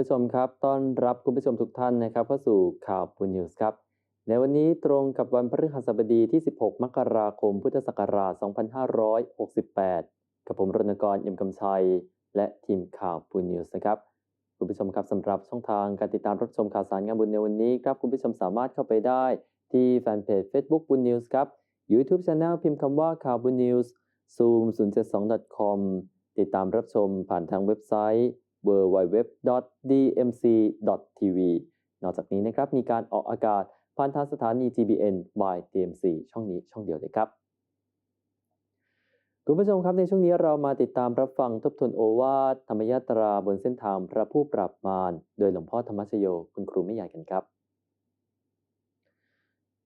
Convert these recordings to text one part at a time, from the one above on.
คุณผู้ชมครับ ต้อนรับคุณผู้ชมทุกท่านนะครับเข้าสู่ข่าวปูนิวส์ครับ ในวันนี้ตรงกับวันพฤหัสบดีที่ 16 มกราคม พุทธศักราช 2568 กับผมรณกรเอ็มกำชัย และทีมข่าวปูนิวส์นะครับ คุณผู้ชมครับสำหรับช่องทางการติดตามรับชมข่าวสารงานบุญในวันนี้ครับ คุณผู้ชมสามารถเข้าไปได้ที่แฟนเพจ Facebook บุญนิวส์ครับ YouTube Channel พิมพ์คำว่าข่าวบุญนิวส์ zoom 072.com ติดตามรับชมผ่านทางเว็บไซต์ www.dmc.tv นอกจากนี้นะครับมีการออกอากาศผ่านทางสถานี GBN by DMC ช่องนี้ช่องเดียวเลยครับ คุณผู้ชมครับในช่วงนี้เรามาติดตามรับฟังทบทวนโอวาทธรรมยาตราบนเส้นทางพระผู้ปราบมารโดยหลวงพ่อธรรมชโยคุณครูไม่ใหญ่กันครับ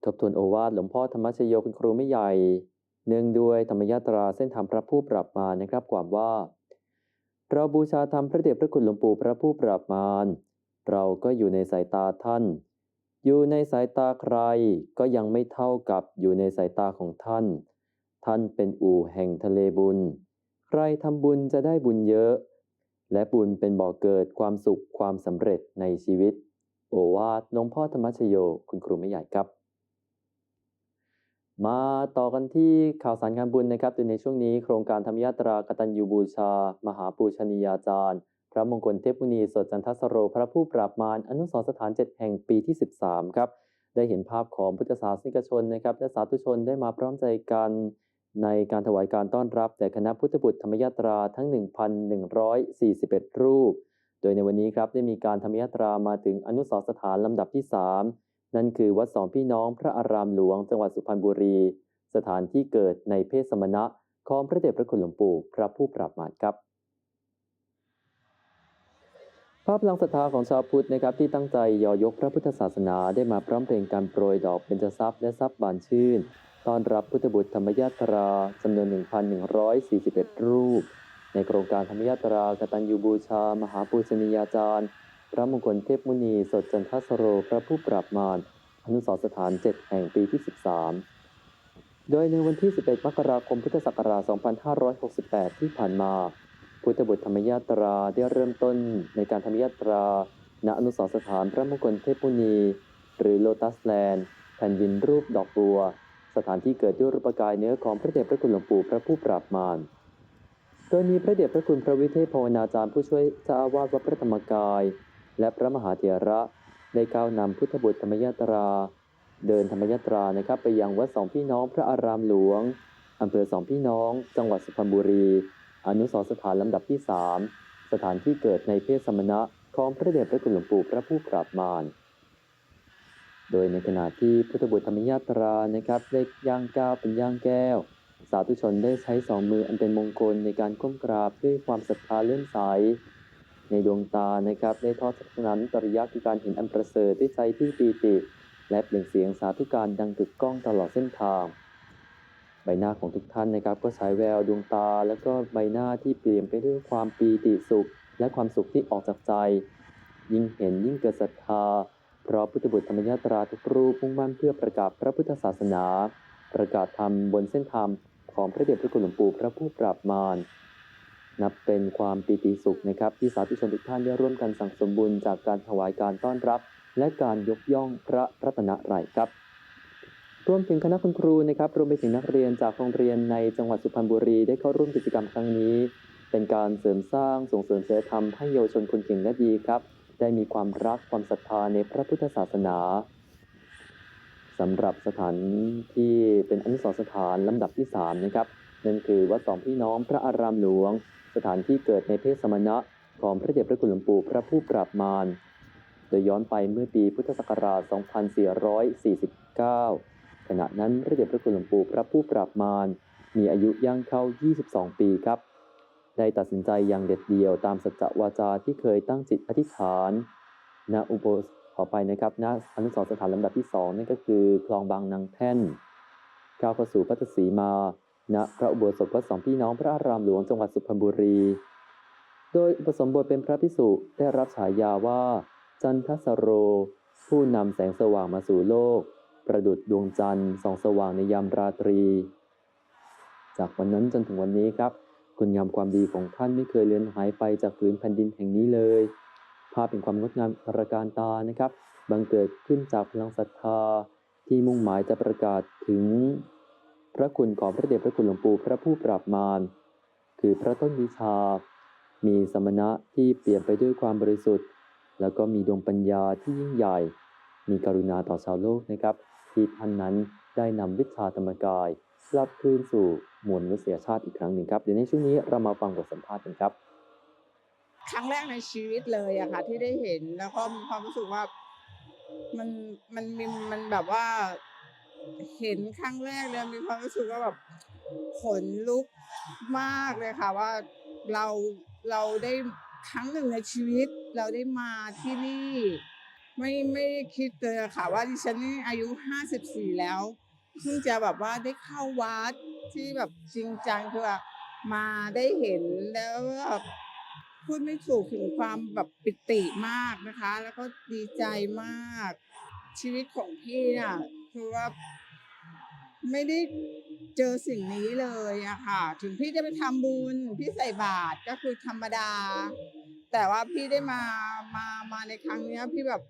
ทบทวนโอวาทหลวงพ่อธรรมชโยคุณครูไม่ใหญ่ เนื่องด้วยธรรมยาตราเส้นทางพระผู้ปราบมารนะครับความว่า เราบูชาธรรมพระเดชพระคุณหลวงปู่พระผู้ปราบมาร เราก็อยู่ในสายตาท่าน อยู่ในสายตาใครก็ยังไม่เท่ากับอยู่ในสายตาของท่าน ท่านเป็นอู่แห่งทะเลบุญ ใครทำบุญจะได้บุญเยอะ และบุญเป็นบ่อกเกิดความสุขความสำเร็จในชีวิต โอวาทหลวงพ่อธรรมชโยคุณครูไม่ใหญ่ครับ มาต่อกันที่ข่าวสารงานบุญนะครับโดยในช่วงนี้โครงการธรรมยาตรากตัญญูบูชา มหาปูชนียาจารย์ พระมงคลเทพมุนีสดจันทสโร พระผู้ปราบมารอนุสรสถานเจ็ดแห่งปีที่ 13 ครับ ได้เห็นภาพของพุทธศาสนิกชนนะครับและสาธุชนได้มาพร้อมใจกัน ในการถวายการต้อนรับแด่คณะพุทธบุตรธรรมยาตราทั้ง 1,141 รูป โดยในวันนี้ครับได้มีการธรรมยาตรามาถึงอนุสรสถานลำดับที่ 3 นั่นคือวัดสองพี่น้องพระอารามหลวงจังหวัดสุพรรณบุรี สถานที่เกิดในเพศสมณะของพระเดชพระคุณหลวงปู่พระผู้ปราบมารครับ ภาพลังศรัทธาของชาวพุทธนะครับที่ตั้งใจยอยกพระพุทธศาสนาได้มาพร้อมเพลงการโปรยดอกเบญจทรัพย์และทรัพย์บานชื่น ต้อนรับพุทธบุตรธรรมยาตราจำนวน 1,141 รูป ในโครงการธรรมยาตรากตัญญูบูชา มหาปูชนียาจารย์ พระมงคลเทพมุนีสดจันทสโรพระผู้ปราบมารอนุสรสถาน 7 แห่งปีที่ 13 โดยในวันที่ 11 มกราคมพุทธศักราช 2568 ที่ผ่านมา พุทธบุตรธรรมยาตราได้เริ่มต้นในการธรรมยาตรา ณอนุสรสถานพระมงคลเทพมุนี หรือโลตัสแลนด์แผ่นดินรูปดอกบัว สถานที่เกิดด้วยรูปกายเนื้อของพระเดชพระคุณหลวงปู่พระผู้ปราบมารโดยมีพระเดชพระคุณพระวิเทศภาวนาจารย์ผู้ช่วยเจ้าอาวาสวัดพระธรรมกาย และพระมหาเถระได้ก้าวนำพุทธบุตรธรรมยาตรา เดินธรรมยาตรานะครับไปยังวัดสองพี่น้องพระอารามหลวงอำเภอสองพี่น้อง จังหวัดสุพรรณบุรี อนุสรสถานลำดับที่ 3 สถานที่เกิดในเพศสมณะของพระเดชพระคุณหลวงปู่พระผู้ปราบมารโดยในขณะที่พุทธบุตรธรรมยาตรานะครับได้ย่างก้าวเป็นย่างแก้ว สาธุชนได้ใช้สองมืออันเป็นมงคลในการก้มกราบด้วยความศรัทธาเลื่อมใส ในดวงตานะครับได้ทอดสักนั้นตริยะคือการเห็นอันประเสริฐด้วยใจที่ปีติ และเปล่งเสียงสาธุการดังกึกก้องตลอดเส้นทาง ใบหน้าของทุกท่านนะครับก็ฉายแววดวงตา แล้วก็ใบหน้าที่เปลี่ยนไปด้วยความปีติสุข และความสุขที่ออกจากใจ ยิ่งเห็นยิ่งเกิดศรัทธา เพราะพุทธบุตรธรรมยาตราทุกรูปมุ่งมั่นเพื่อประกาศพระพุทธศาสนา ประกาศธรรมบนเส้นทางของพระเดชพระคุณหลวงปู่พระผู้ปราบมาร นับเป็นความปีติสุขนะครับที่สาธุชนทุกท่านได้ร่วมกันสั่งสมบุญจากการถวายการต้อนรับ และการยกย่องพระรัตนตรัยครับรวมถึงคณะคุณครูนะครับรวมไปถึงนักเรียนจากโรงเรียนในจังหวัดสุพรรณบุรีได้เข้าร่วมกิจกรรมครั้งนี้ เป็นการเสริมสร้างส่งเสริมศีลธรรมให้เยาวชนคนเก่งและดีครับ ได้มีความรักความศรัทธาในพระพุทธศาสนาสำหรับสถานที่เป็นอนุสรสถานลำดับที่ 3 นะครับนั่นคือวัดสองพี่น้องพระอารามหลวง สถานที่เกิดในเพศสมณะของพระเดชพระคุณหลวงปู่พระผู้ปราบมารโดยย้อนไปเมื่อปีพุทธศักราช 2449 ขณะนั้นพระเดชพระคุณหลวงปู่พระผู้ปราบมารมีอายุย่างเข้า 22 ปีครับ ได้ตัดสินใจอย่างเด็ดเดี่ยวตามสัจจวาจาที่เคยตั้งจิตอธิษฐานณอุโบสถขอไปนะครับณอนุสรสถานลำดับที่ 2 นั่นก็คือคลองบางนางแท่นก้าวเข้าสู่พัทสีมา ณพระอุโบสถวัดสองพี่น้องพระอารามหลวงจังหวัดสุพรรณบุรี โดยอุปสมบทเป็นพระพิสุได้รับฉายาว่า จันทสโร ผู้นำแสงสว่างมาสู่โลก ประดุดดวงจันทร์ส่องสว่างในยามราตรี จากวันนั้นจนถึงวันนี้ครับ คุณงามความดีของท่านไม่เคยเลือนหายไปจากพื้นแผ่นดินแห่งนี้เลย ภาพเป็นความงดงามประการตานะครับ บังเกิดขึ้นจากพลังศรัทธาที่มุ่งหมายจะประกาศถึง พระคุณของพระเดชพระคุณหลวงปู่พระผู้ปราบมารคือพระต้นวิชา มีสมณะที่เปลี่ยนไปด้วยความบริสุทธิ์ แล้วก็มีดวงปัญญาที่ยิ่งใหญ่ มีกรุณาต่อชาวโลกนะครับที่ท่านนั้นได้นำวิชาธรรมกายกลับคืนสู่มวลมนุษยชาติอีกครั้งหนึ่งครับ เดี๋ยวในช่วงนี้เรามาฟังบทสัมภาษณ์กันครับ ครั้งแรกในชีวิตเลยอะค่ะที่ได้เห็นแล้วก็มีความรู้สึกว่ามันมันมีมันแบบว่า เห็นครั้งแรกเลยมีความรู้สึกว่าแบบขนลุกมากเลยค่ะว่าเราเราได้ครั้งหนึ่งในชีวิตเราได้มาที่นี่ ไม่ไม่คิดเลยค่ะว่าดิฉันนี่อายุห้าสิบสี่แล้วเพิ่งจะแบบว่าได้เข้าวัดที่แบบจริงจังคือแบบมาได้เห็นแล้วแบบพูดไม่ถูกถึงความแบบปิติมากนะคะ แล้วก็ดีใจมากชีวิตของพี่เนี่ย คือว่า ไม่ได้เจอสิ่งนี้เลยอะค่ะ ถึงพี่จะไปทำบุญ พี่ใส่บาตรก็คือธรรมดา แต่ว่าพี่ได้มามามาในครั้งเนี้ย พี่แบบ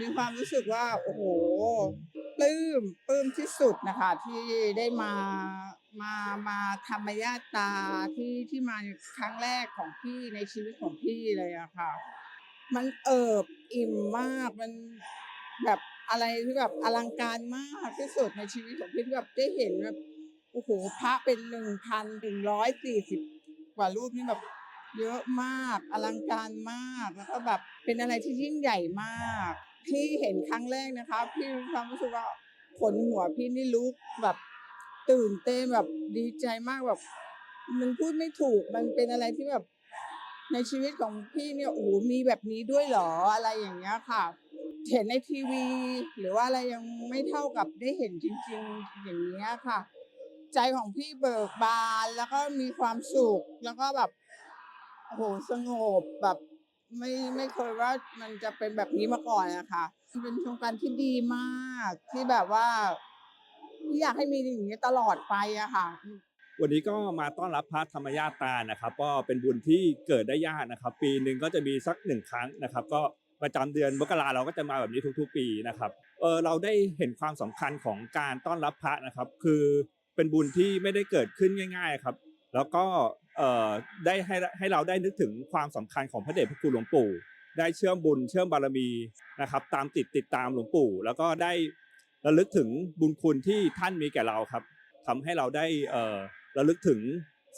มีความรู้สึกว่า โอ้โหปลื้มปลื้มที่สุดนะคะ ที่ได้มามามาธรรมญาตาที่ที่มาครั้งแรกของพี่ในชีวิตของพี่เลยอะค่ะ มันเอิบอิ่มมากมันแบบ อะไรที่แบบอลังการมากที่สุดในชีวิตของพี่ที่แบบได้เห็นแบบโอ้โหพระเป็นหนึ่งพันถึงร้อยสี่สิบกว่ารูปนี่แบบเยอะมากอลังการมากแล้วก็แบบเป็นอะไรที่ยิ่งใหญ่มากพี่เห็นครั้งแรกนะคะพี่ความรู้สึกว่าขนหัวพี่นี่ลุกแบบตื่นเต้นแบบดีใจมากแบบ มันพูดไม่ถูกมันเป็นอะไรที่แบบในชีวิตของพี่เนี่ยโอ้โหมีแบบนี้ด้วยเหรออะไรอย่างเงี้ยค่ะ เห็นในทีวี หรือว่าอะไรยังไม่เท่ากับได้เห็นจริง ๆ อย่างเงี้ค่ะ ใจของพี่เบิกบานแล้วก็มีความสุข แล้วก็แบบโอ้โหสงบแบบไม่ไม่เคยว่ามันจะเป็นแบบนี้มาก่อนอะค่ะเป็นโครงการที่ดีมากที่แบบว่าที่อยากให้มีอย่างนี้ตลอดไปอะค่ะ วันนี้ก็มาต้อนรับพระธรรมญาตานะครับ ก็เป็นบุญที่เกิดได้ยากนะครับ ปีหนึ่งก็จะมีสักหนึ่งครั้งนะครับ ก็ ประจำเดือนมกราเราก็จะมาแบบนี้ทุกๆ ปีนะครับเออเราได้เห็นความสำคัญของการต้อนรับพระนะครับ คือเป็นบุญที่ไม่ได้เกิดขึ้นง่าย ๆครับ แล้วก็เออได้ให้ให้เราได้นึกถึงความสำคัญของพระเดชพระคุณหลวงปู่ ได้เชื่อมบุญเชื่อมบารมีนะครับ ตามติดติดตามหลวงปู่ แล้วก็ได้ระลึกถึงบุญคุณที่ท่านมีแก่เราครับทำให้เราได้เออระลึกถึง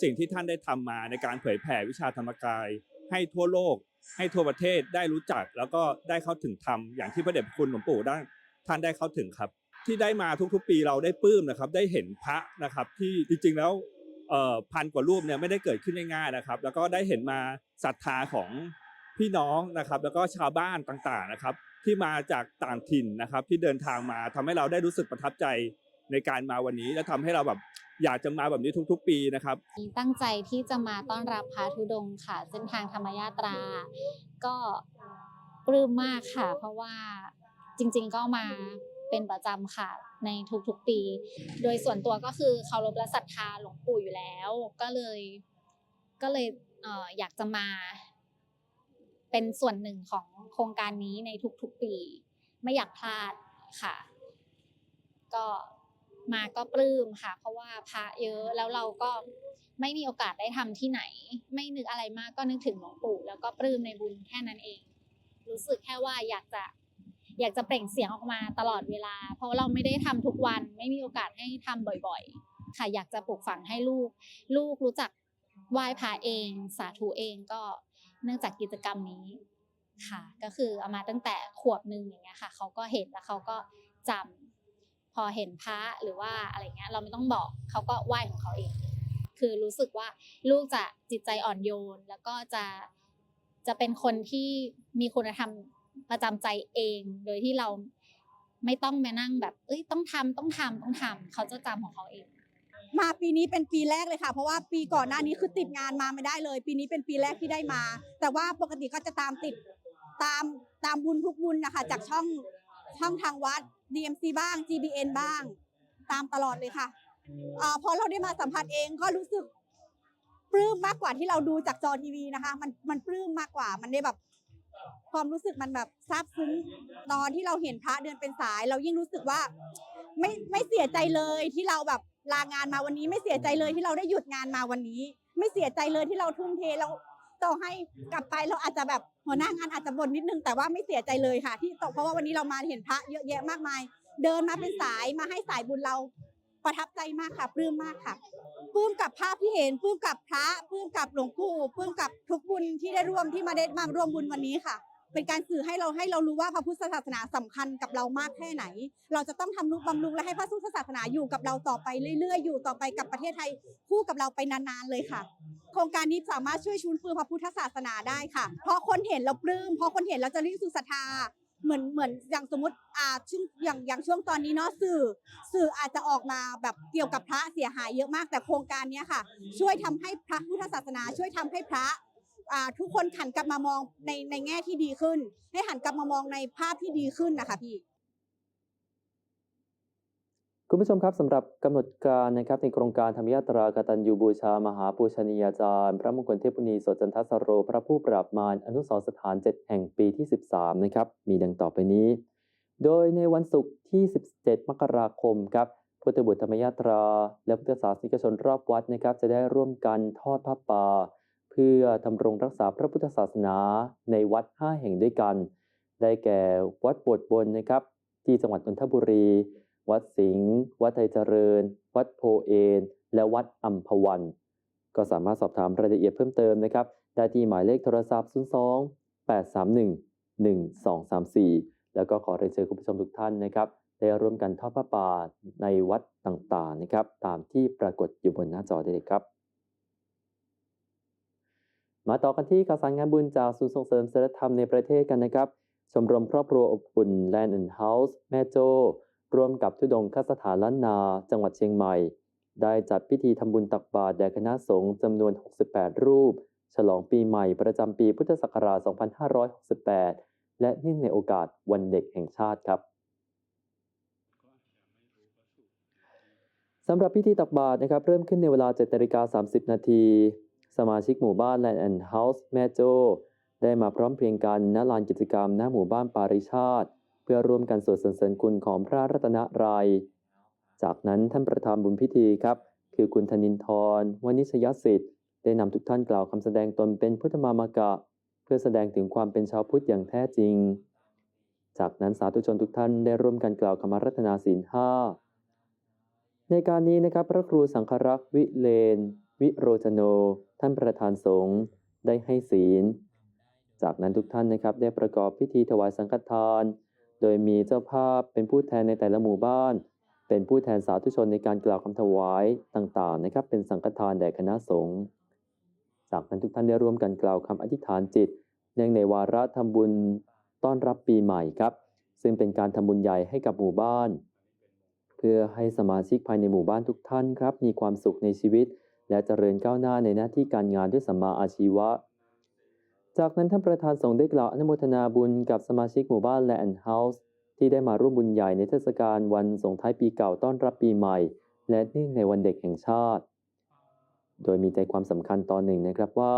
สิ่งที่ท่านได้ทำมาในการเผยแผ่วิชาธรรมกายให้ทั่วโลก ให้ทั่วประเทศได้รู้จัก แล้วก็ได้เข้าถึงธรรมอย่างที่พระเดชพระคุณหลวงปู่ได้ท่านได้เข้าถึงครับ ที่ได้มาทุกๆ ปีเราได้ปลื้มนะครับ ได้เห็นพระนะครับ ที่จริงๆแล้วพันกว่ารูปเนี่ยไม่ได้เกิดขึ้นง่ายๆนะครับ แล้วก็ได้เห็นมาศรัทธาของพี่น้องนะครับ แล้วก็ชาวบ้านต่างๆนะครับ ที่มาจากต่างถิ่นนะครับ ที่เดินทางมาทำให้เราได้รู้สึกประทับใจในการมาวันนี้ และทำให้เราแบบ อยากจะมาแบบนี้ทุกๆ ปีนะครับตั้งใจที่จะมาต้อนรับพระธุดงค์ค่ะ เส้นทางธรรมยาตรา ก็ปลื้มมากค่ะ เพราะว่าจริงๆก็มาเป็นประจำค่ะในทุกๆปี โดยส่วนตัวก็คือเคารพและศรัทธาหลวงปู่อยู่แล้ว ก็เลย ก็เลยอยากจะมา เป็นส่วนหนึ่งของโครงการนี้ในทุกๆปี ไม่อยากพลาดค่ะ ก็ มาก็ปลื้มค่ะ เพราะว่าพระเยอะแล้วเราก็ไม่มีโอกาสได้ทำที่ไหน ไม่นึกอะไรมากก็นึกถึงหลวงปู่ แล้วก็ปลื้มในบุญแค่นั้นเอง รู้สึกแค่ว่าอยากจะอยากจะเปล่งเสียงออกมาตลอดเวลา เพราะเราไม่ได้ทำทุกวัน ไม่มีโอกาสให้ทำบ่อยๆ ค่ะอยากจะปลูกฝังให้ลูก ลูกรู้จักไหว้พระเอง สาธุเองก็เนื่องจากกิจกรรมนี้ค่ะ ก็คือเอามาตั้งแต่ขวบหนึ่งอย่างเงี้ยค่ะเขาก็เห็นแล้วเขาก็จำ พอเห็นพระหรือว่าอะไรเงี้ยเราไม่ต้องบอกเขาก็ไหว้ของเขาเอง คือรู้สึกว่าลูกจะจิตใจอ่อนโยน แล้วก็จะจะเป็นคนที่มีคุณธรรมประจำใจเอง โดยที่เราไม่ต้องมานั่งแบบ เอ้ยต้องทำต้องทำต้องทำเขาจะจำของเขาเอง มาปีนี้เป็นปีแรกเลยค่ะ เพราะว่าปีก่อนหน้านี้คือติดงานมาไม่ได้เลย ปีนี้เป็นปีแรกที่ได้มา แต่ว่าปกติก็จะตามติดตามตามบุญทุกบุญนะคะ จากช่องช่องทางวัด DMC บ้าง GBN บ้าง ตามตลอดเลยค่ะอพอเราได้มาสัมผัสเองก็รู้สึกปลื้มมากกว่าที่เราดูจากจอทีวีนะคะ มันมันปลื้มมากกว่ามันได้แบบ ความรู้สึกมันแบบซาบซึ้งตอนที่เราเห็นพระเดินเป็นสาย เรายิ่งรู้สึกว่า ไม่ไม่เสียใจเลยที่เราแบบลางานมาวันนี้ไม่เสียใจเลยที่เราได้หยุดงานมาวันนี้ ไม่เสียใจเลยที่เราทุ่มเทเราต่อให้กลับไปเราอาจจะแบบ หัวหน้างานอาจจะบ่นนิดนึงแต่ว่าไม่เสียใจเลยค่ะ ที่ตกเพราะว่าวันนี้เรามาเห็นพระเยอะแยะมากมาย เดินมาเป็นสายมาให้สายบุญเราประทับใจมากค่ะปลื้มมากค่ะปลื้มกับภาพที่เห็นปลื้มกับพระปลื้มกับหลวงปู่ปลื้มกับทุกบุญที่ได้ร่วมที่มาเด้มาร่วมบุญวันนี้ค่ะ เป็นการสื่อให้เราให้เรารู้ว่าพระพุทธศาสนาสำคัญกับเรามากแค่ไหน เราจะต้องทำนุบำรุงและให้พระพุทธศาสนาอยู่กับเราต่อไปเรื่อยๆ อยู่ต่อไปกับประเทศไทยคู่กับเราไปนานๆเลยค่ะ โครงการนี้สามารถช่วยชูนฟื้นพระพุทธศาสนาได้ค่ะ เพราะคนเห็นเราปลื้มเพราะคนเห็นเราจะรีบสู่ศรัทธาเหมือนเหมือนอย่างสมมติอ่าช่วงอย่างอย่างช่วงตอนนี้เนาะสื่อ สื่ออาจจะออกมาแบบเกี่ยวกับพระเสียหายเยอะมากแต่โครงการนี้ค่ะ ช่วยทำให้พระพุทธศาสนา ช่วยทำให้พระ ทุกคนหันกลับมามองในในแง่ที่ดีขึ้น ให้หันกลับมามองในภาพที่ดีขึ้นนะคะพี่คุณผู้ชมครับสำหรับกำหนดการนะครับในโครงการธรรมยาตรากตัญญูบูชา มหาปูชนียาจารย์ พระมงคลเทพุนีโสดจันทสโร พระผู้ปราบมารอนุสรสถาน 7 แห่งปีที่ 13 นะครับมีดังต่อไปนี้ โดยในวันศุกร์ที่ 17 มกราคมครับพุทธบุตรธรรมยาตรา และพุทธศาสนิกชนรอบวัดนะครับจะได้ร่วมกันทอดผ้าป่า พื่อทำรงรักษาพระพุทธศาสนาในวัด 5 แห่งด้วยกัน ได้แก่วัดโบวดบนนะครับ ที่จังหวัดนนทบุรี วัดสิงห์วัดไทยเจริญ วัดโพเอน และวัดอัมพวัน ก็สามารถสอบถามรายละเอียดเพิ่มเติมนะครับ ได้ที่หมายเลขโทรศัพท์ 02 831 1234 แล้วก็ขอเรียนเชิญคุณผู้ชมทุกท่านนะครับได้ร่วมกันทอดผ้าป่าในวัดต่างๆนะครับ ตามที่ปรากฏอยู่บนหน้าจอได้เลยครับ มาต่อกันที่ข่าวสารงานบุญจากศูนย์ส่งเสริมศิลธรรมในประเทศกันนะครับ ชมรมครอบครัวอบอุ่น Land and House แม่โจ้ ร่วมกับทุดงคสถานล้านนา จังหวัดเชียงใหม่ ได้จัดพิธีทำบุญตักบาตรแด่คณะสงฆ์จำนวน 68 รูป ฉลองปีใหม่ประจำปีพุทธศักราช 2568 และเนื่องในโอกาสวันเด็กแห่งชาติครับสำหรับพิธีตักบาตรนะครับเริ่มขึ้นในเวลา7นาฬิกา30 นาที สมาชิกหมู่บ้าน Land and House แม่โจ้ได้มาพร้อมเพรียงกันณลานกิจกรรมณหมู่บ้านปาริชาติ เพื่อร่วมกันสวดสรรเสริญคุณของพระรัตนรยัย จากนั้นท่านประธานบุญพิธีครับ คือคุณธนินทรวณิชยสิทธิ์ ได้นำทุกท่านกล่าวคำแสดงตนเป็นพุทธมามกะ เพื่อแสดงถึงความเป็นชาวพุทธอย่างแท้จริง จากนั้นสาธุชนทุกท่านได้ร่วมกันกล่าวคำรัตนาศีลห้าในการนี้นะครับพระครูสังฆรักษ์วิเลน วิโรจโน ท่านประธานสงฆ์ได้ให้ศีล จากนั้นทุกท่านนะครับได้ประกอบพิธีถวายสังฆทาน โดยมีเจ้าภาพเป็นผู้แทนในแต่ละหมู่บ้าน เป็นผู้แทนสาธุชนในการกล่าวคำถวายต่างๆนะครับ เป็นสังฆทานแด่คณะสงฆ์จากนั้นทุกท่านได้ร่วมกันกล่าวคำอธิษฐานจิตเนื่องในวาระทำบุญต้อนรับปีใหม่ครับ ซึ่งเป็นการทำบุญใหญ่ให้กับหมู่บ้าน เพื่อให้สมาชิกภายในหมู่บ้านทุกท่านครับ มีความสุขในชีวิต และเจริญก้าวหน้าในหน้าที่การงานด้วยสัมมาอาชีวะ จากนั้นท่านประธานสงฆ์ได้กล่าวอนุโมทนาบุญกับสมาชิกหมู่บ้านและแอนเฮาส์ที่ได้มาร่วมบุญใหญ่ในเทศกาลวันส่งท้ายปีเก่าต้อนรับปีใหม่ และเนื่องในวันเด็กแห่งชาติ โดยมีใจความสำคัญตอนหนึ่งนะครับว่า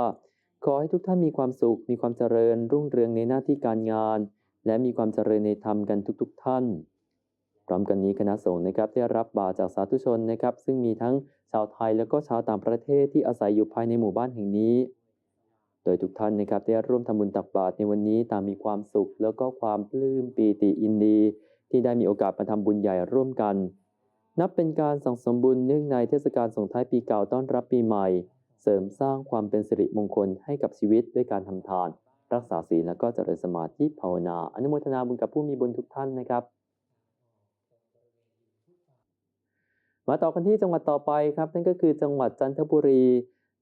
ขอให้ทุกท่านมีความสุข มีความเจริญรุ่งเรืองในหน้าที่การงาน และมีความเจริญในธรรมกันทุกๆท่าน พร้อมกันนี้คณะสงฆ์นะครับได้รับบาตรจากสาธุชนนะครับ ซึ่งมีทั้งชาวไทยและก็ชาวต่างประเทศที่อาศัยอยู่ภายในหมู่บ้านแห่งนี้ โดยทุกท่านนะครับได้ร่วมทำบุญตักบาตรในวันนี้ตางมีความสุข แล้วก็ความปลื้มปีติอินดี ที่ได้มีโอกาสมาทำบุญใหญ่ร่วมกัน นับเป็นการสั่งสมบุญเนื่องในเทศกาลส่งท้ายปีเก่าต้อนรับปีใหม่ เสริมสร้างความเป็นสิริมงคลให้กับชีวิตด้วยการทำทาน รักษาศีลและก็เจริญสมาธิภาวนา อนุโมทนาบุญกับผู้มีบุญทุกท่านนะครับ มาต่อกันที่จังหวัดต่อไปครับนั่นก็คือจังหวัดจันทบุรี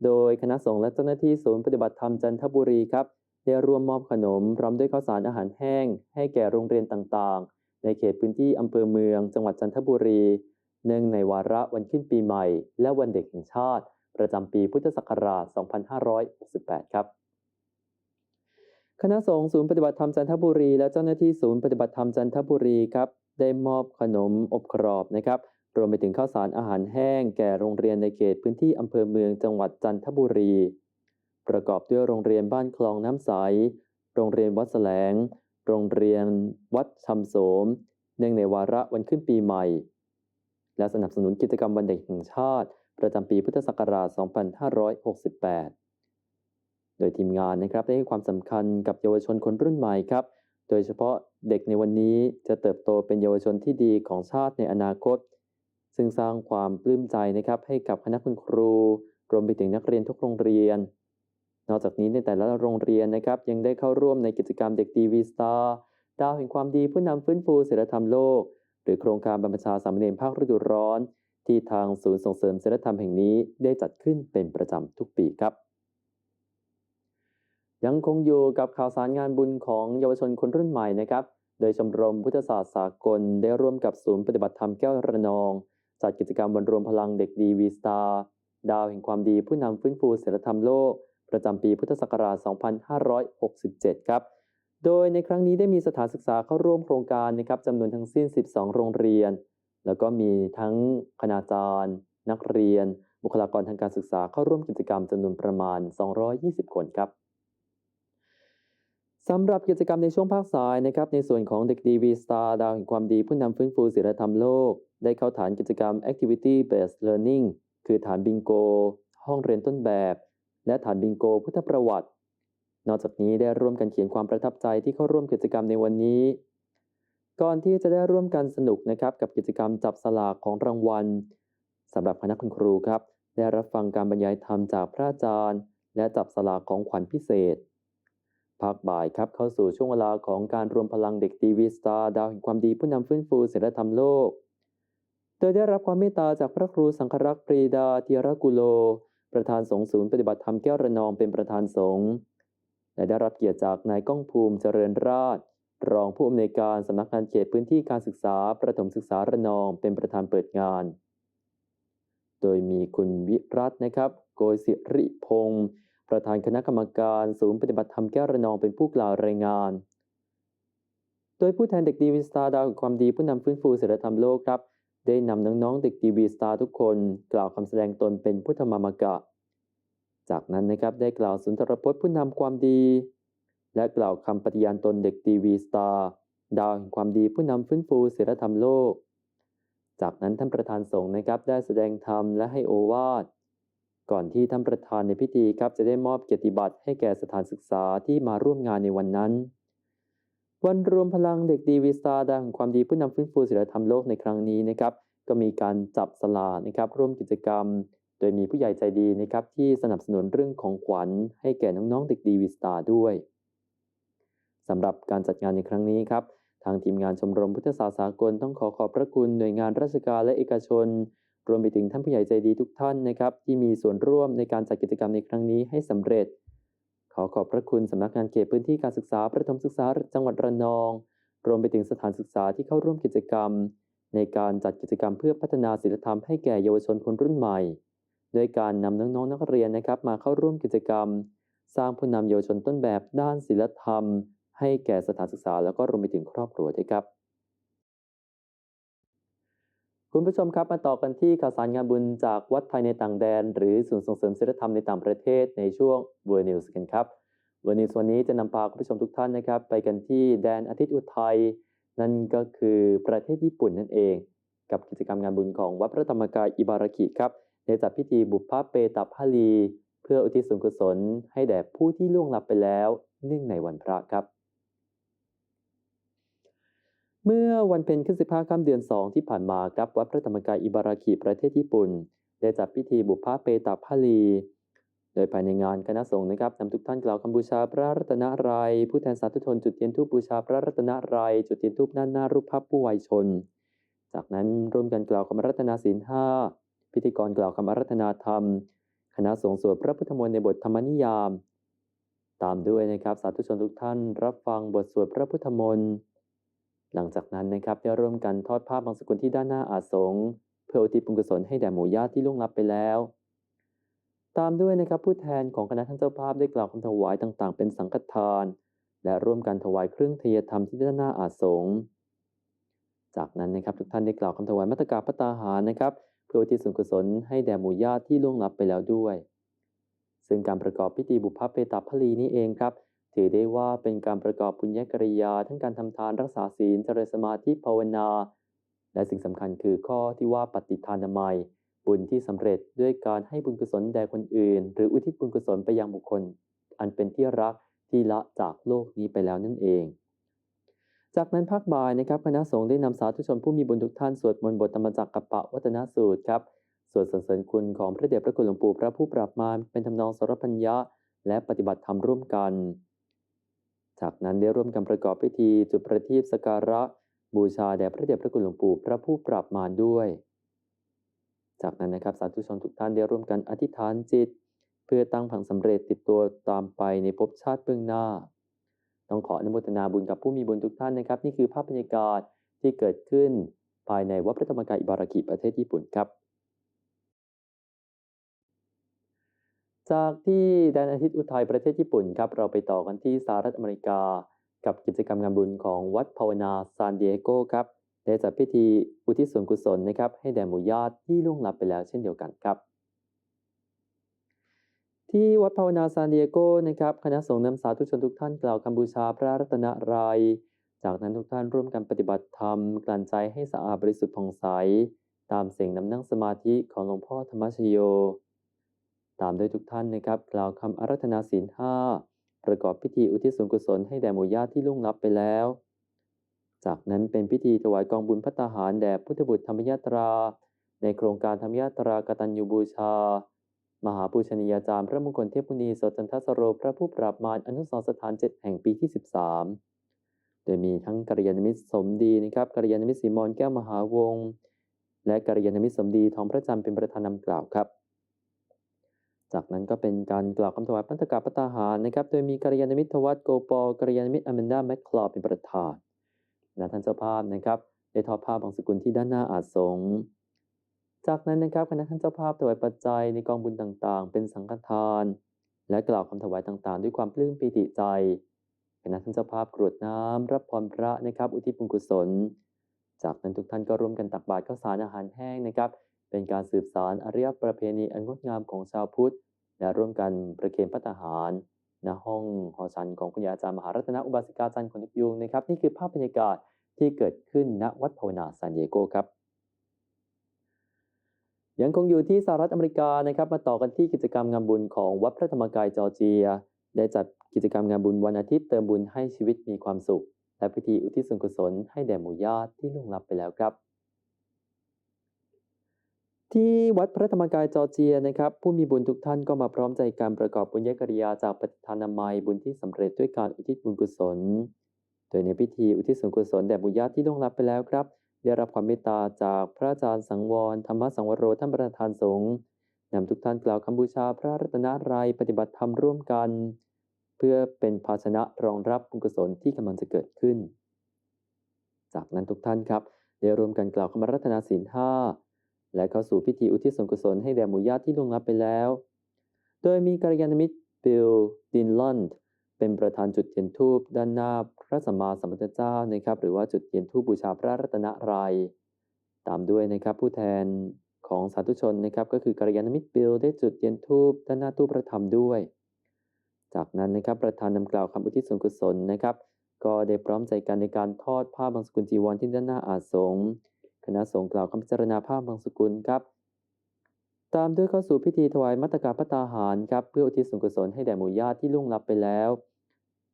โดยคณะสงฆ์และเจ้าหน้าที่ศูนย์ปฏิบัติธรรมจันทบุรีครับได้ร่วมมอบขนมพร้อมด้วยข้าวสารอาหารแห้ง ให้แก่โรงเรียนต่างๆ ในเขตพื้นที่อำเภอเมือง จังหวัดจันทบุรี เนื่องในวาระวันขึ้นปีใหม่ และวันเด็กแห่งชาติ ประจำปีพุทธศักราช 2568 ครับคณะสงฆ์ศูนย์ปฏิบัติธรรมจันทบุรีและเจ้าหน้าที่ศูนย์ปฏิบัติธรรมจันทบุรีครับได้มอบขนมอบกรอบนะครับ รวมไปถึงข้าวสารอาหารแห้งแก่โรงเรียนในเขตพื้นที่อำเภอเมืองจังหวัดจันทบุรี ประกอบด้วยโรงเรียนบ้านคลองน้ำใส โรงเรียนวัดแสลง โรงเรียนวัดชำโสม เนื่องในวาระวันขึ้นปีใหม่ และสนับสนุนกิจกรรมวันเด็กแห่งชาติ ประจำปีพุทธศักราช 2568 โดยทีมงานนะครับได้ให้ความสำคัญกับเยาวชนคนรุ่นใหม่ครับ โดยเฉพาะเด็กในวันนี้จะเติบโตเป็นเยาวชนที่ดีของชาติในอนาคต ซึ่งสร้างความปลื้มใจนะครับให้กับคณะคุณครู รวมไปถึงนักเรียนทุกโรงเรียน นอกจากนี้ในแต่ละโรงเรียนนะครับยังได้เข้าร่วมในกิจกรรมเด็กดีวีสตาร์ดาวแห่งความดีผู้นำฟื้นฟูศีลธรรมโลก หรือโครงการบรรพชาสามเณรภาคฤดูร้อน ที่ทางศูนย์ส่งเสริมศีลธรรมแห่งนี้ได้จัดขึ้นเป็นประจำทุกปีครับ ยังคงอยู่กับข่าวสารงานบุญของเยาวชนคนรุ่นใหม่นะครับ โดยชมรมพุทธศาสตร์สากลได้ร่วมกับศูนย์ปฏิบัติธรรมแก้วระนอง จัดกิจกรรมวันรวมพลังเด็กดีวีสตาร์ดาวแห่งความดีผู้นำฟื้นฟูศีลธรรมโลก ประจำปีพุทธศักราช 2567 ครับ โดยในครั้งนี้ได้มีสถานศึกษาเข้าร่วมโครงการนะครับจำนวนทั้งสิ้น 12 โรงเรียน แล้วก็มีทั้งคณาจารย์ นักเรียน บุคลากรทางการศึกษาเข้าร่วมกิจกรรมจำนวนประมาณ 220 คนครับสำหรับกิจกรรมในช่วงภาคสายนะครับในส่วนของเด็กดีวีสตาร์ดาวแห่งความดีผู้นำฟื้นฟูศีลธรรมโลก ได้เข้าฐานกิจกรรม Activity Based Learning คือฐานบิงโก ห้องเรียนต้นแบบ และฐานบิงโกพุทธประวัติ นอกจากนี้ได้ร่วมกันเขียนความประทับใจที่เข้าร่วมกิจกรรมในวันนี้ ก่อนที่จะได้ร่วมกันสนุกนะครับกับกิจกรรมจับสลากของรางวัลสำหรับคณะคุณครูครับ ได้รับฟังการบรรยายธรรมจากพระอาจารย์ และจับสลากของขวัญพิเศษภาคบ่ายครับเข้าสู่ช่วงเวลาของการรวมพลังเด็กดีวีสตาร์ดาวแห่งความดีผู้นำฟื้นฟูศีลธรรมโลก โดยได้รับความเมตตาจากพระครูสังฆรักษ์ปรีดาเทียรกุโล ประธานสงฆ์ศูนย์ปฏิบัติธรรมแก้วระนองเป็นประธานสงฆ์และได้รับเกียรติจากนายก้องภูมิเจริญราช รองผู้อำนวยการสำนักงานเขตพื้นที่การศึกษาประถมศึกษาระนองเป็นประธานเปิดงาน โดยมีคุณวิรัตน์นะครับ โกยสิริพงศ์ประธานคณะกรรมการศูนย์ปฏิบัติธรรมแก้วระนองเป็นผู้กล่าวรายงาน โดยผู้แทนเด็กดีวีสตาดาวความดีผู้นำฟื้นฟูศีลธรรมโลกครับ ได้นำน้องๆเด็กดีวีสตาร์ทุกคนกล่าวคำแสดงตนเป็นพุทธมามกะ จากนั้นนะครับได้กล่าวสุนทรพจน์ผู้นำความดี และกล่าวคำปฏิญาณตนเด็กดีวีสตาร์ดาวแห่งความดีผู้นำฟื้นฟูศีลธรรมโลก จากนั้นท่านประธานสงฆ์นะครับได้แสดงธรรมและให้โอวาทก่อนที่ท่านประธานในพิธีครับจะได้มอบเกียรติบัตรให้แก่สถานศึกษาที่มาร่วมงานในวันนั้น วันรวมพลังเด็กดีวีสตาร์ดาวแห่งความดีผู้นำฟื้นฟูศีลธรรมโลกในครั้งนี้นะครับก็มีการจับสลากนะครับร่วมกิจกรรม โดยมีผู้ใหญ่ใจดีนะครับที่สนับสนุนเรื่องของขวัญให้แก่น้องๆเด็กดีวีสตาร์ด้วยสำหรับการจัดงานในครั้งนี้ครับทางทีมงานชมรมพุทธศาสนากลต้องขอขอบพระคุณหน่วยงานราชการและเอกชน รวมไปถึงท่านผู้ใหญ่ใจดีทุกท่านนะครับที่มีส่วนร่วมในการจัดกิจกรรมในครั้งนี้ให้สำเร็จ ขอขอบพระคุณสำนักงานเขตพื้นที่การศึกษาประถมศึกษาจังหวัดระนอง รวมไปถึงสถานศึกษาที่เข้าร่วมกิจกรรม ในการจัดกิจกรรมเพื่อพัฒนาศีลธรรมให้แก่เยาวชนคนรุ่นใหม่โดยการนำน้องๆนักเรียนนะครับมาเข้าร่วมกิจกรรม สร้างผู้นำเยาวชนต้นแบบด้านศีลธรรม ให้แก่สถานศึกษาแล้วก็รวมไปถึงครอบครัวด้วยครับ คุณผู้ชมครับมาต่อกันที่ข่าวสารงานบุญจากวัดไทยในต่างแดน หรือศูนย์ส่งเสริมศีลธรรมในต่างประเทศในช่วง World News กันครับวันนี้วันนี้จะนำพาคุณผู้ชมทุกท่านนะครับ ไปกันที่แดนอาทิตย์อุทัยนั่นก็คือประเทศญี่ปุ่นนั่นเอง กับกิจกรรมงานบุญของวัดพระธรรมกายอิบารากิครับได้จัดพิธีบุพเพเปตาพาลี เพื่ออุทิศส่วนกุศลให้แด่ผู้ที่ล่วงลับไปแล้ว เนื่องในวันพระครับ เมื่อวันเพ็ญขึ้น 15ค่ำเดือน 2 ที่ผ่านมาครับวัดพระธรรมกายอิบารากิประเทศญี่ปุ่น ได้จัดพิธีบุพเพเปตาพาลี โดยภายในงานคณะสงฆ์นะครับนำทุกท่านกล่าวคำบูชาพระรัตนตรัยผู้แทนสาธุชนจุดเทียนธูปบูชาพระรัตนตรัยจุดเทียนธูปด้านหน้ารูปภาพผู้วัยชน จากนั้นร่วมกันกล่าวคำรัตนาศีลห้าพิธีกรกล่าวคำรัตนาธรรม คณะสงฆ์สวดพระพุทธมนต์ในบทธรรมนิยาม ตามด้วยนะครับสาธุชนทุกท่าน รับฟังบทสวดพระพุทธมนต์ หลังจากนั้นนะครับได้ร่วมกันทอดผ้าบางสกุลที่ด้านหน้าอาสงเพื่ออุทิศบุญกุศลให้แด่หมู่ญาติที่ล่วงลับไปแล้ว ตามด้วยนะครับผู้แทนของคณะท่านเจ้าภาพได้กล่าวคำถวายต่างๆ เป็นสังฆทาน และร่วมกันถวายเครื่องเทียธรรมที่ด้านหน้าอาสงจากนั้นนะครับทุกท่านได้กล่าวคำถวายมัตตกาพระตาหารนะครับ เพื่ออุทิศส่วนกุศลให้แด่หมู่ญาติที่ล่วงลับไปแล้วด้วย ซึ่งการประกอบพิธีบุพเพเปตาพลีนี้เองครับ ถือได้ว่าเป็นการประกอบบุญญกริยา ทั้งการทำทานรักษาศีลเจริญสมาธิภาวนา และสิ่งสำคัญคือข้อที่ว่าปฏิทานามัย บุญที่สำเร็จด้วยการให้บุญกุศลแด่คนอื่น หรืออุทิศบุญกุศลไปยังบุคคล อันเป็นที่รักที่ละจากโลกนี้ไปแล้วนั่นเอง จากนั้นภาคบ่ายนะครับคณะสงฆ์ได้นำสาธุชนผู้มีบุญทุกท่านสวดมนต์บทธรรมจักรกัปปะวัฒนสูตรครับสวดสรรเสริญคุณของพระเดชพระคุณหลวงปู่พระผู้ปราบมารเป็นทำนองสรพัญญะ และปฏิบัติธรรมร่วมกัน จากนั้นได้ร่วมกันประกอบพิธีจุดประทีปสการะ บูชาแด่พระเดชพระคุณหลวงปู่พระผู้ปราบมารด้วย จากนั้นนะครับสาธุชนทุกท่านได้ร่วมกันอธิษฐานจิต เพื่อตั้งผังสำเร็จติดตัวตามไปในภพชาติเบื้องหน้า ต้องขออนุโมทนาบุญกับผู้มีบุญทุกท่านนะครับ นี่คือภาพบรรยากาศที่เกิดขึ้นภายในวัดพระธรรมกายอิบารากิประเทศญี่ปุ่นครับ จากที่แดนอาทิตย์อุทัยประเทศญี่ปุ่นครับเราไปต่อกันที่สหรัฐอเมริกา กับกิจกรรมงานบุญของวัดภาวนาซานดิเอโกครับได้จัดพิธีอุทิศส่วนกุศลนะครับให้แด่หมู่ญาติที่ล่วงลับไปแล้วเช่นเดียวกันครับ ที่วัดภาวนาซานดิเอโกนะครับคณะสงฆ์นำสาธุชนทุกท่านกล่าวคำบูชาพระรัตนตรัยจากนั้นทุกท่านร่วมกันปฏิบัติธรรมกลั่นใจให้สะอาดบริสุทธิ์ผ่องใสตามเสียงนำนั่งสมาธิของหลวงพ่อธรรมชโย ตามด้วยทุกท่านนะครับกล่าวคำอารัธนาศีลห้าประกอบพิธีอุทิศส่วนกุศลให้แด่หมู่ญาติที่ล่วงลับไปแล้ว จากนั้นเป็นพิธีถวายกองบุญพัตาหารแด่พุทธบุตรธรรมยาตรา ในโครงการธรรมยาตรากตัญญูบูชา มหาปูชนียาจารย์พระมงคลเทพมุนีโสจันทสโรพระผู้ปราบมารอนุสรณ์สถานเจ็ดแห่งปีที่ 13 โดยมีทั้งกัลยาณมิตรสมดีนะครับกัลยาณมิตรสีมอนแก้วมหาวงศ์และกัลยาณมิตรสมดีทองพระจันทร์เป็นประธานนำกล่าวครับ จากนั้นก็เป็นการกล่าวคำถวายพันธกาปตาหารนะครับ โดยมีกัลยาณมิตรทวัตโกปอลกัลยาณมิตรอแมนดาแมคคลอเป็นประธานและท่านเจ้าภาพนะครับได้ทอดผ้าบางสกุลที่ด้านหน้าอาสงจากนั้นนะครับคณะท่านเจ้าภาพถวายปัจจัยในกองบุญต่างๆ เป็นสังฆทาน และกล่าวคำถวายต่างๆ ด้วยความปลื้มปีติใจคณะท่านเจ้าภาพกรวดน้ำรับพรพระนะครับ อุทิศบุญกุศล จากนั้นทุกท่านก็ร่วมกันตักบาตรข้าวสารอาหารแห้งนะครับ เป็นการสืบสานอารยประเพณีอันงดงามของชาวพุทธ และร่วมกันประเคนพระทหารณห้องหอชันของคุณยาอาจารย์มหารัตนอุบาสิกาจันทร์ขนยุยุงนะครับนี่คือภาพบรรยากาศที่เกิดขึ้นณวัดภาวนาซานดิเอโกครับ ยังคงอยู่ที่สหรัฐอเมริกานะครับมาต่อกันที่กิจกรรมงานบุญของวัดพระธรรมกายจอร์เจีย ได้จัดกิจกรรมงานบุญวันอาทิตย์เติมบุญให้ชีวิตมีความสุข และพิธีอุทิศส่วนกุศลให้แด่หมู่ญาติที่ล่วงลับไปแล้วครับ ที่วัดพระธรรมกายจอร์เจียนะครับ ผู้มีบุญทุกท่านก็มาพร้อมใจการประกอบบุญญกริยาจากปฏิทานามัยบุญที่สำเร็จด้วยการอุทิศบุญกุศล โดยในพิธีอุทิศส่วนกุศลแด่หมู่ญาติที่ล่วงลับไปแล้วครับ ได้รับความเมตตาจากพระอาจารย์สังวร ธรรมสังวโรท่านประธานสงฆ์นำทุกท่านกล่าวคำบูชาพระรัตนตรัยปฏิบัติธรรมร่วมกัน เพื่อเป็นภาชนะรองรับบุญกุศลที่กำลังจะเกิดขึ้น จากนั้นทุกท่านครับได้รวมกันกล่าวคำรัตนาศีลห้า และเข้าสู่พิธีอุทิศส่วนกุศลให้แด่หมู่ญาติที่ล่วงลับไปแล้ว โดยมีกัลยาณมิตรบิลดินลอนด์เป็นประธานจุดเทียนทูปด้านหน้าพระสัมมาสัมพุทธเจ้านะครับ หรือว่าจุดเทียนทูปบูชาพระรัตนตรัยตามด้วยนะครับผู้แทนของสาธุชนนะครับก็คือกัลยาณมิตรบิลได้จุดเทียนทูปด้านหน้าตู้พระธรรมด้วย จากนั้นนะครับประธานนำกล่าวคำอุทิศส่วนกุศลนะครับ ก็ได้พร้อมใจกันในการทอดผ้าบางสกุลจีวรที่ด้านหน้าอาสง คณะสงฆ์กล่าวคำพิจารณาผ้าบางสกุลครับ ตามด้วยเข้าสู่พิธีถวายมัตกาพระตาหารครับ เพื่ออุทิศส่วนกุศลให้แด่หมู่ญาติที่ล่วงลับไปแล้ว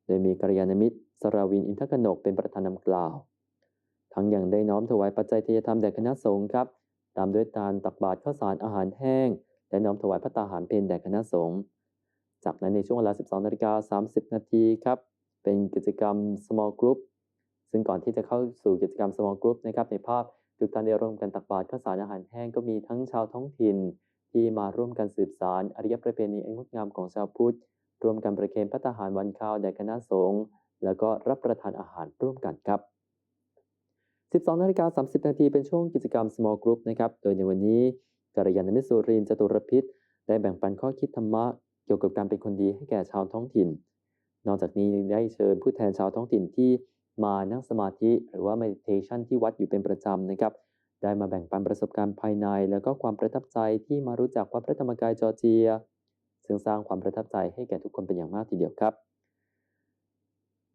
โดยมีกัลยาณมิตรสราวินอินทกนกเป็นประธานนำกล่าว ทั้งยังได้น้อมถวายปัจจัยทยธรรมแด่คณะสงฆ์ครับ ตามด้วยการตักบาตรข้าวสารอาหารแห้ง และน้อมถวายพระตาหารเพลแด่คณะสงฆ์จากนั้นในช่วงเวลา 12นาฬิกา30 นาทีครับ เป็นกิจกรรม small group ซึ่งก่อนที่จะเข้าสู่กิจกรรม small group นะครับในภาพ ทุกานได้ร่วมกันตักบาตรข้าวสารอาหารแห้งก็มีทั้งชาวท้องถิ่น ที่มาร่วมกันสืบสารอริยประเพณีอันงดงามของชาวพุทธร่วมกันประเคนพระทหารวันข้าวแด่คณะสงฆ์แล้วก็รับประทานอาหารร่วมกันครับ 12นาฬิกา30 นาทีเป็นช่วงกิจกรรม small group นะครับ โดยในวันนี้กัลยาณมิตรสุรินจตุรพิษ ได้แบ่งปันข้อคิดธรรมะเกี่ยวกับการเป็นคนดีให้แก่ชาวท้องถิ่น นอกจากนี้ยังได้เชิญผู้แทนชาวท้องถิ่นที่ มานั่งสมาธิหรือว่า meditation ที่วัดอยู่เป็นประจำนะครับ ได้มาแบ่งปันประสบการณ์ภายใน แล้วก็ความประทับใจที่มารู้จักวัดพระธรรมกายจอร์เจีย ซึ่งสร้างความประทับใจให้แก่ทุกคนเป็นอย่างมากทีเดียวครับ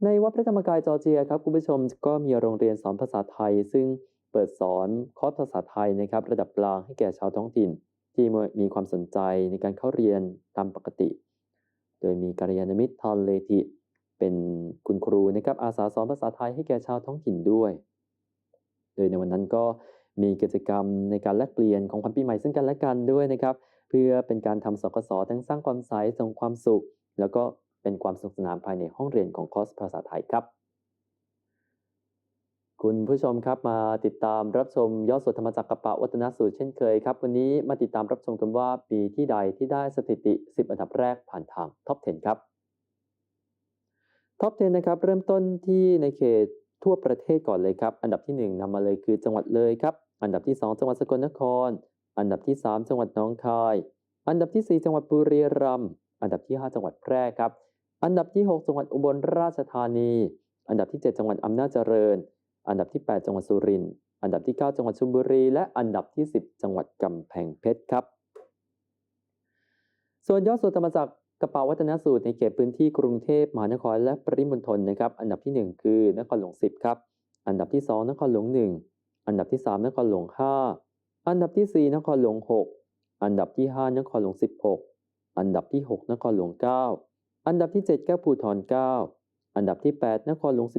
ในวัดพระธรรมกายจอร์เจียครับคุณผู้ชมก็มีโรงเรียนสอนภาษาไทย ซึ่งเปิดสอนคอร์สภาษาไทยนะครับ ระดับกลางให้แก่ชาวท้องถิ่น ที่มีความสนใจในการเข้าเรียนตามปกติ โดยมีกัลยาณมิตรทอนเลธิ เป็นคุณครูนะครับอาสาสอนภาษาไทยให้แก่ชาวท้องถิ่นด้วย โดยในวันนั้นก็มีกิจกรรมในการแลกเปลี่ยนของขวัญปีใหม่ซึ่งกันและกันด้วยนะครับ เพื่อเป็นการทำสกสทั้งสร้างความใสส่งความสุข แล้วก็เป็นความสนุกสนานภายในห้องเรียนของคอร์สภาษาไทยครับ คุณผู้ชมครับมาติดตามรับชมยอดสดธรรมจักรกระปะวัฒนสูตรเช่นเคยครับ วันนี้มาติดตามรับชมกันว่าปีที่ใดที่ได้สถิติ 10 อันดับแรกผ่านทางท็อป 10 ครับ ท็อป 10 นะครับ เริ่มต้นที่ในเขตทั่วประเทศก่อนเลยครับ อันดับที่ 1นำมาเลยคือจังหวัดเลยครับ อันดับที่ 2 จังหวัดสกลนคร อันดับที่ 3 จังหวัดหนองคาย อันดับที่ 4 จังหวัดบุรีรัมย์ อันดับที่ 5 จังหวัดแพร่ครับ อันดับที่ 6 จังหวัดอุบลราชธานี อันดับที่ 7 จังหวัดอำนาจเจริญ อันดับที่ 8 จังหวัดสุรินทร์ อันดับที่ 9 จังหวัดชลบุรี และอันดับที่ 10 จังหวัดกำแพงเพชรครับ ส่วนยอดสูตรธรรมจักร กระเป๋าวัฒนสูตรในเขตพื้นที่กรุงเทพมหานครและปริมณฑลนะครับ อันดับที่ 1 คือนครหลวง 10 ครับ อันดับที่ 2 นครหลวง 1 อันดับที่ 3 นครหลวง 5 อันดับที่ 4 นครหลวง 6 อันดับที่ 5 นครหลวง 16 อันดับที่ 6 นครหลวง 9 อันดับที่ 7 แก้วภูทร9 อันดับที่ 8 นครหลวง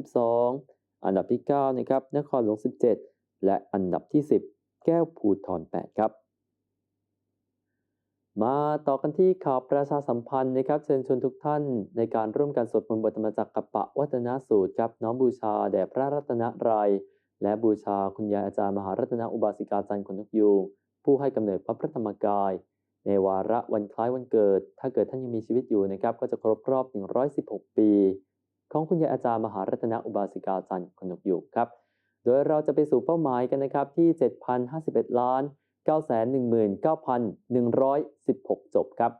12 อันดับที่9นะครับ นครหลวง 17 และอันดับที่ 10 แก้วภูทร8ครับ มาต่อกันที่ข่าวประชาสัมพันธ์นะครับเชิญชวนทุกท่านในการร่วมกันสวดมนต์บทธรรมจักรกับปะวัฒนสูตรครับน้อมบูชาแด่พระรัตนตรัยและบูชาคุณยายอาจารย์มหารัตนอุบาสิกาจันทร์ขนนกยูงผู้ให้กำเนิดพระพระธรรมกาย ในวาระวันคล้ายวันเกิด ถ้าเกิดท่านยังมีชีวิตอยู่นะครับก็จะครบรอบ 116 ปี ของคุณยายอาจารย์มหารัตนอุบาสิกาจันทร์ขนนกยูงครับโดยเราจะไปสู่เป้าหมายกันนะครับที่ 7,051 ล้าน 919,116 จบครับ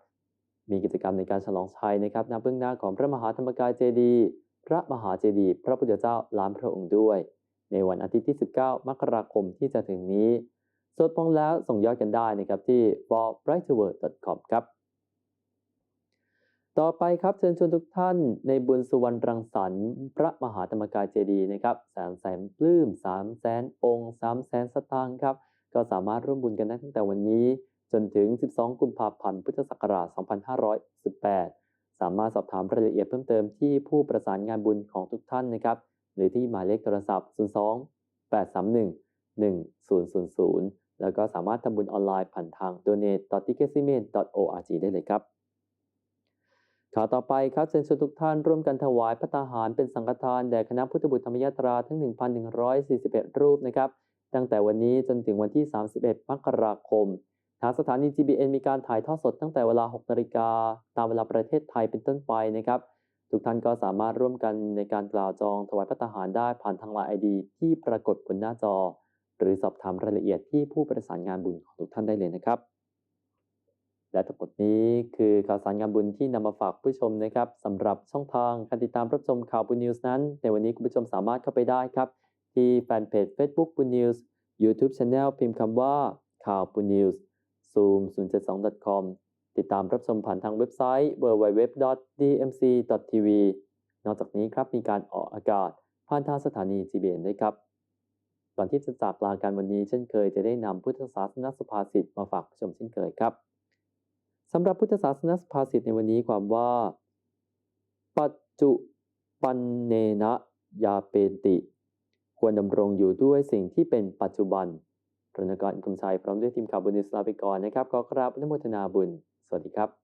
มีกิจกรรมในการฉลองชัยนะครับณเบื้องหน้าของพระมหาธรรมกายเจดีย์พระมหาเจดีย์พระพุทธเจ้าล้านพระองค์ด้วย ในวันอาทิตย์ที่ 19 มกราคมที่จะถึงนี้สดพงแล้วส่งยอดกันได้นะครับที่ forbrightword.com ครับ ต่อไปครับเชิญชวนทุกท่านในบุญสุวรรณรังสรรค์พระมหาธรรมกายเจดีย์นะครับแสนแสนปลื้มสามแสนองค์สามแสนสตางค์ครับ ก็สามารถร่วมบุญกันได้ตั้งแต่วันนี้ จนถึง 12 กุมภาพันธ์ พุทธศักราช 2518 สามารถสอบถามรายละเอียดเพิ่มเติมที่ผู้ประสานงานบุญของทุกท่านนะครับ หรือที่หมายเลขโทรศัพท์ 02 831 1000 แล้วก็สามารถทำบุญออนไลน์ผ่านทาง donate.ticketcement.org ได้เลยครับข่าวต่อไปครับเชิญชวนทุกท่านร่วมกันถวายพระตาหารเป็นสังฆทานแด่คณะพุทธบุตรธรรมยาตราทั้ง 1,141 รูปนะครับ ตั้งแต่วันนี้จนถึงวันที่ 31 มกราคม ทางสถานี GBN มีการถ่ายทอดสดตั้งแต่เวลา 6 นาฬิกาตามเวลาประเทศไทยเป็นต้นไปนะครับ ทุกท่านก็สามารถร่วมกันในการกล่าวจองถวายพระตาหารได้ผ่านทางไลน์ไอดีที่ปรากฏบนหน้าจอ หรือสอบถามรายละเอียดที่ผู้ประสานงานบุญของทุกท่านได้เลยนะครับ และทั้งหมดนี้คือข่าวสารงานบุญที่นำมาฝากผู้ชมนะครับสำหรับช่องทางการติดตามรับชมข่าวบุญนิวส์นั้น ในวันนี้คุณผู้ชมสามารถเข้าไปได้ครับ ที่แฟนเพจ Facebook บุนิวส์ YouTube Channel พิมพ์คำว่า ข่าวบุนิวส์ zoom 072 com ติดตามรับชมผ่านทางเว็บไซต์ www.dmc.tv นอกจากนี้ครับมีการออกอากาศ ผ่านทางสถานี GBN ด้วยครับก่อนที่จะจากลากันวันนี้เช่นเคยจะได้นำพุทธศาสนสุภาษิตมาฝากผู้ชมเช่นเคยครับสำหรับพุทธศาสนสุภาษิตในวันนี้ความว่า ปัจจุปันเนนะยาเปนติ ควรดำรงอยู่ด้วยสิ่งที่เป็นปัจจุบันรณกรกุมชัยพร้อมด้วยทีมข่าวบุญนิสลาไปก่อนนะครับ ขอกราบอนุโมทนาบุญ สวัสดีครับ